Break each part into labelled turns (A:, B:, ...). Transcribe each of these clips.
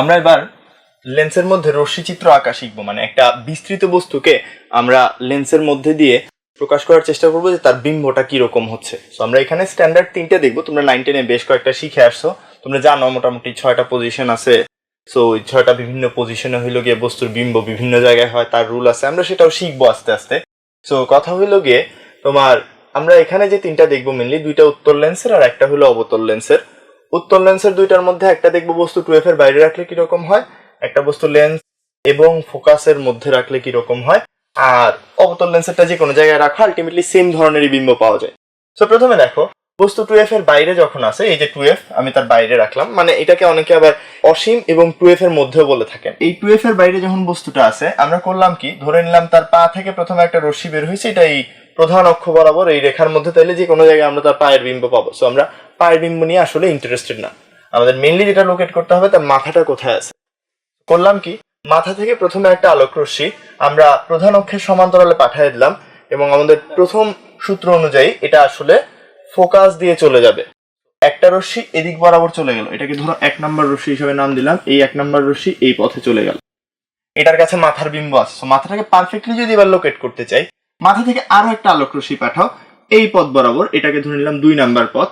A: আমরা এবার লেন্সের মধ্যে রশ্মিচিত্র আঁকা শিখব। মানে একটা বিস্তৃত বস্তুকে আমরা লেন্সের মধ্যে দিয়ে প্রকাশ করার চেষ্টা করব যে তার বিম্বটা কীরকম হচ্ছে। তো আমরা এখানে স্ট্যান্ডার্ড তিনটে দেখব। তোমরা নাইন টেনে বেশ কয়েকটা শিখে আসছো। তোমরা জানো মোটামুটি ছয়টা পজিশন আছে। সো ওই ছয়টা বিভিন্ন পজিশনে হইল গিয়ে বস্তুর বিম্ব বিভিন্ন জায়গায় হয়, তার রুল আছে। আমরা সেটাও শিখব আস্তে আস্তে। সো কথা হইল গিয়ে তোমার আমরা এখানে যে তিনটা দেখব মেনলি দুইটা উত্তর লেন্সের আর একটা হলো অবতল লেন্সের উত্তর লেন্সের দুইটার মধ্যে একটা দেখব বস্তু টুয়েফ এর বাইরে রাখলে কীরকম হয়, একটা বস্তু লেন্স এবং ফোকাসের মধ্যে রাখলে কীরকম হয়, আর অবতল লেন্সেরটা যে কোনো জায়গায় রাখা আলটিমেটলি সেম ধরনেরই বিম্ব পাওয়া যায়। তো প্রথমে দেখো, বস্তু টুয়েফ এর বাইরে যখন আসে, এই যে টুয়েফ আমি তার বাইরে রাখলাম মানে এটাকে অনেকে আবার অসীম এবং টুয়েফ এর মধ্যেও বলে থাকেন। এই টুয়েফ এর বাইরে যখন বস্তুটা আছে আমরা করলাম কি, ধরে নিলাম তার পা থেকে প্রথমে একটা রশ্মি বের হয়েছে এটা এই প্রধান অক্ষ বরাবর এই রেখার মধ্যে তাইলে যে কোনো জায়গায় আমরা তার পায়ের বিম্ব পাবো। সো আমরা পায়ের বিম্ব নিয়ে আসলে ইন্টারেস্টেড না। আমাদের মেনলি যেটা লোকেট করতে হবে তার মাথাটা কোথায় আছে? করলাম কি? মাথা থেকে প্রথমে একটা আলোক রশ্মি আমরা প্রধান অক্ষের সমান্তরালে পাঠিয়ে দিলাম এবং আমাদের প্রথম সূত্র অনুযায়ী এটা আসলে ফোকাস দিয়ে চলে যাবে। একটা রশ্মি এদিক বরাবর চলে গেল। এটাকে ধরো এক নম্বর রশ্মি হিসেবে নাম দিলাম। এই এক নম্বর রশ্মি এই পথে চলে গেল। এটার কাছে মাথার বিম্ব আছে। মাথাটাকে পারফেক্টলি যদি এবার লোকেট করতে চাই মাথা থেকে আরও একটা আলোক রশ্মি পাঠাও। এই পথ বরাবর, এটাকে ধরে নিলাম দুই নাম্বার পথ।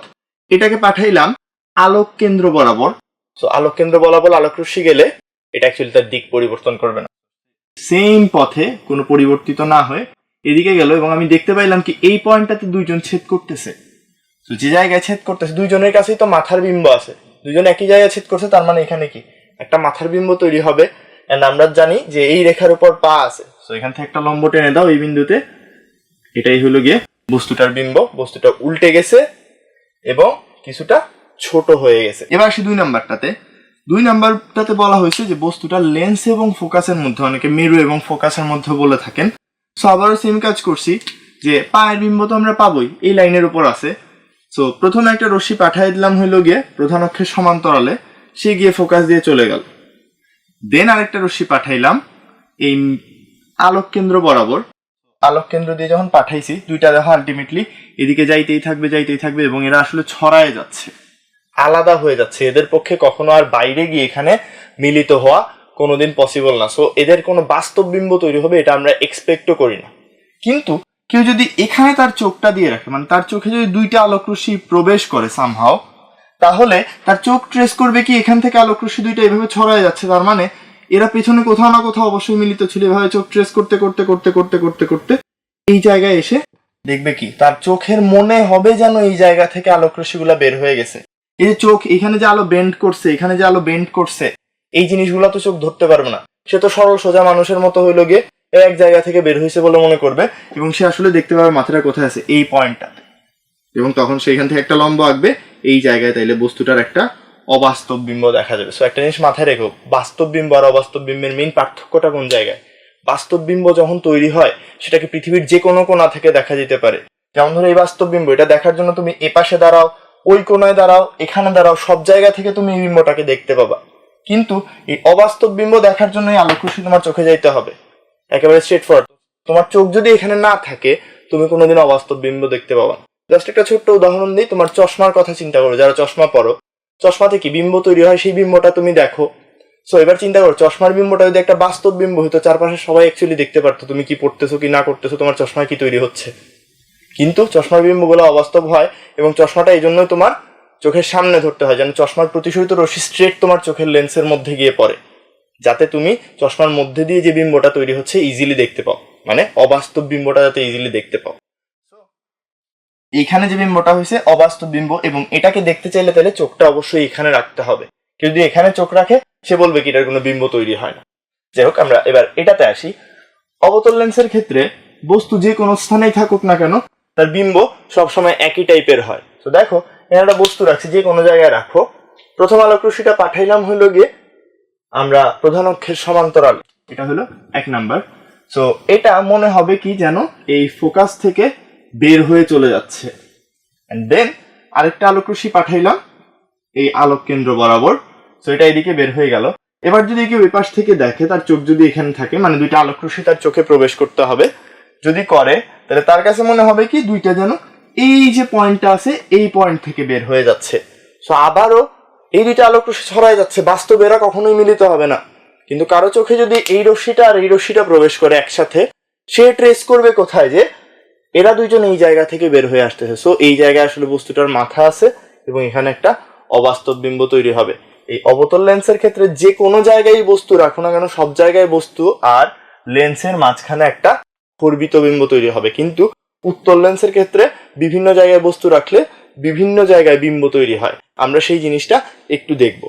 A: এটাকে পাঠাইলাম আলোক কেন্দ্র বরাবর। তো আলোক কেন্দ্র বরাবর আলোক রশ্মি গেলে এটা অ্যাকচুয়ালি তার দিক পরিবর্তন করবে না। সেম পথে কোনো পরিবর্তিত না হয়ে এদিকে গেল এবং আমি দেখতে পাইলাম কি এই পয়েন্টটাতে দুইজন ছেদ করতেছে। তো যে জায়গায় ছেদ করতেছে, দুইজনের কাছেই তো মাথার বিম্ব আছে। দুইজন একই জায়গায় ছেদ করছে, তার মানে এখানে কি? একটা মাথার বিম্ব তৈরি হবে। এন্ড আমরা জানি যে এই রেখার উপর পা আছে। তো এখান থেকে একটা লম্ব টেনে দাও এই বিন্দুতে। এটাই হলো গিয়ে বস্তুটার বিম্ব, বস্তুটা উল্টে গেছে এবং কিছুটা ছোট হয়ে গেছে। এবার আসি দুই নাম্বারটাতে। দুই নাম্বারটাতে বলা হয়েছে যে বস্তুটা লেন্স এবং ফোকাসের মধ্যে, অনেকে মেরু এবং ফোকাসের মধ্যে বলে থাকেন। সো আবারও সেম কাজ করছি যে পায়ের বিম্ব তো আমরা পাবোই, এই লাইনের উপর আছে। সো প্রথমে একটা রশ্মি পাঠিয়ে দিলাম হইল গিয়ে প্রধান অক্ষের সমান্তরালে, সে গিয়ে ফোকাস দিয়ে চলে গেল। দেন আরেকটা রশ্মি পাঠাইলাম, এই আলোক কেন্দ্র বরাবর। আলোক কেন্দ্র দিয়ে যখন পাঠাইছি, দুইটা দেখো আলটিমেটলি এদিকে যাইতেই থাকবে যাইতেই থাকবে এবং এরা আসলে ছড়ায় যাচ্ছে। আলাদা হয়ে যাচ্ছে। এদের পক্ষে কখনো আর বাইরে গিয়ে এখানে মিলিত হওয়া কোনোদিন পসিবল না। সো এদের কোনো বাস্তব বিম্ব তৈরি হবে এটা আমরা এক্সপেক্টও করি না। কিন্তু কেউ যদি এখানে তার চোখটা দিয়ে রাখে মানে তার চোখে যদি দুইটা আলোক রশ্মি প্রবেশ করে সামহাও তাহলে তার চোখ ট্রেস করবে কি এখান থেকে আলোক রশ্মি দুইটা এভাবে ছড়ায় যাচ্ছে? তার মানে এরা পেছনে কোথাও না কোথাও অবশ্যই মিলিত ছিল। এভাবে চোখ ট্রেস করতে করতে করতে করতে করতে করতে এই জায়গায় এসে দেখবে কি? তার চোখের মনে হবে যেন এই জায়গা থেকে আলোক রশ্মিগুলা বের হয়ে গেছে। এই যে চোখ, এখানে যে আলো বেন্ড করছে, এখানে যে আলো বেন্ড করছে, এই জিনিসগুলো তো চোখ ধরতে পারবে না। সে তো সরল, সোজা মানুষের মতো হইল গিয়ে এক জায়গা থেকে বের হয়েছে বলে মনে করবে এবং সে আসলে দেখতে পাবে মাথাটা কোথায় আছে, এই পয়েন্টটা এবং তখন সেইখান থেকে একটা লম্ব আঁকবে, এই জায়গায় তাইলে বস্তুটার একটা অবাস্তব বিম্ব দেখা যাবে। সো একটা জিনিস মাথায় রেখো, বাস্তব বিম্ব আর অবাস্তব বিম্বের মেইন পার্থক্যটা কোন জায়গায়? বাস্তব বিম্ব যখন তৈরি হয়, সেটাকে পৃথিবীর যে কোনো কোণা থেকে দেখা যেতে পারে। যেমন ধরো এই বাস্তব বিম্ব, এটা দেখার জন্য তুমি এ পাশে দাঁড়াও, ওই কোনায় দাঁড়াও, এখানে দাঁড়াও, সব জায়গা থেকে তুমি এই বিম্বটাকে দেখতে পাবা। কিন্তু এই অবাস্তব বিম্ব দেখার জন্য এই আলোক রশ্মি তোমার চোখে যাইতে হবে। একেবারে স্ট্রেট ফরওয়ার্ড তোমার চোখ যদি এখানে না থাকে, তুমি কোনোদিন অবাস্তব বিম্ব দেখতে পাবা জাস্ট একটা ছোট্ট উদাহরণ দিই, তোমার চশমার কথা চিন্তা করো, যারা চশমা পরো। চশমাতে কি বিম্ব তৈরি হয়, সেই বিম্বটা তুমি দেখো। সো এবার চিন্তা করো, চশমার বিম্বটা যদি একটা বাস্তব বিম্ব হতো চারপাশে সবাই অ্যাকচুয়ালি দেখতে পারতো তুমি কি পড়তেছো, কি না করতেছো, তোমার চশমায় কি তৈরি হচ্ছে। কিন্তু চশমার বিম্বগুলো অবাস্তব হয় এবং চশমাটা এই জন্যই তোমার চোখের সামনে ধরতে হয়, যেন চশমার প্রতিশোধিত রশ্মি স্ট্রেট তোমার চোখের লেন্সের মধ্যে গিয়ে পড়ে। যাতে তুমি চশমার মধ্যে দিয়ে যে বিম্বটা তৈরি হচ্ছে ইজিলি দেখতে পাও। মানে অবাস্তব বিম্বটা যাতে ইজিলি দেখতে পাও। এইখানে যে বিম্বটা হয়েছে অবাস্তব বিম্ব এবং এটাকে দেখতে চাইলে তাহলে চোখটা অবশ্যই এখানে রাখতে হবে। কেউ যদি এখানে চোখ রাখে, সে বলবে কি এটার কোনো বিম্ব তৈরি হয় না। যাই হোক, আমরা এবার এটাতে আসি। অবতল লেন্সের ক্ষেত্রে বস্তু যে কোনো স্থানেই থাকুক না কেন, তার বিম্ব সবসময় একই টাইপের হয়। তো দেখো, এখানে একটা বস্তু রাখছি, যে কোনো জায়গায় রাখো। প্রথম আলোক রশ্মিটা পাঠাইলাম হইল গিয়ে আমরা প্রধান অক্ষের সমান্তরাল এটা হলো এক নাম্বার। সো এটা মনে হবে কি যেন এই ফোকাস থেকে বের হয়ে চলে যাচ্ছে। এন্ড দেন আরেকটা আলোক রশ্মি পাঠাইলাম, এই আলোক কেন্দ্র বরাবর। সো এটা এদিকে বের হয়ে গেল। এবার যদি কেউ এই পাশ থেকে দেখে, তার চোখ যদি এখানে থাকে মানে দুইটা আলোক রশ্মি তার চোখে প্রবেশ করতে হবে, যদি করে, তাহলে তার কাছে মনে হবে কি, দুইটা যেন এই যে পয়েন্টটা আছে, এই পয়েন্ট থেকে বের হয়ে যাচ্ছে। সো আবারও এই দুইটা আলোক রশ্মি ছড়ায় যাচ্ছে, বাস্তবে এরা কখনোই মিলিত হবে না। কিন্তু কারও চোখে যদি এই রশ্মিটা আর এই রশ্মিটা প্রবেশ করে একসাথে, সে ট্রেস করবে কোথায় যে এরা দুইজন এই জায়গা থেকে বের হয়ে আসতেছে। সো এই জায়গায় আসলে বস্তুটার মাথা আছে এবং এখানে একটা অবাস্তব বিম্ব তৈরি হবে। এই অবতল লেন্সের ক্ষেত্রে যে কোনো জায়গায় বস্তু, রাখো না কেন, সব জায়গায় বস্তু আর লেন্সের মাঝখানে একটা খর্বিত বিম্ব তৈরি হবে। কিন্তু উত্তল লেন্সের ক্ষেত্রে বিভিন্ন জায়গায় বস্তু রাখলে বিভিন্ন জায়গায় বিম্ব তৈরি হয়। আমরা সেই জিনিসটা একটু দেখব।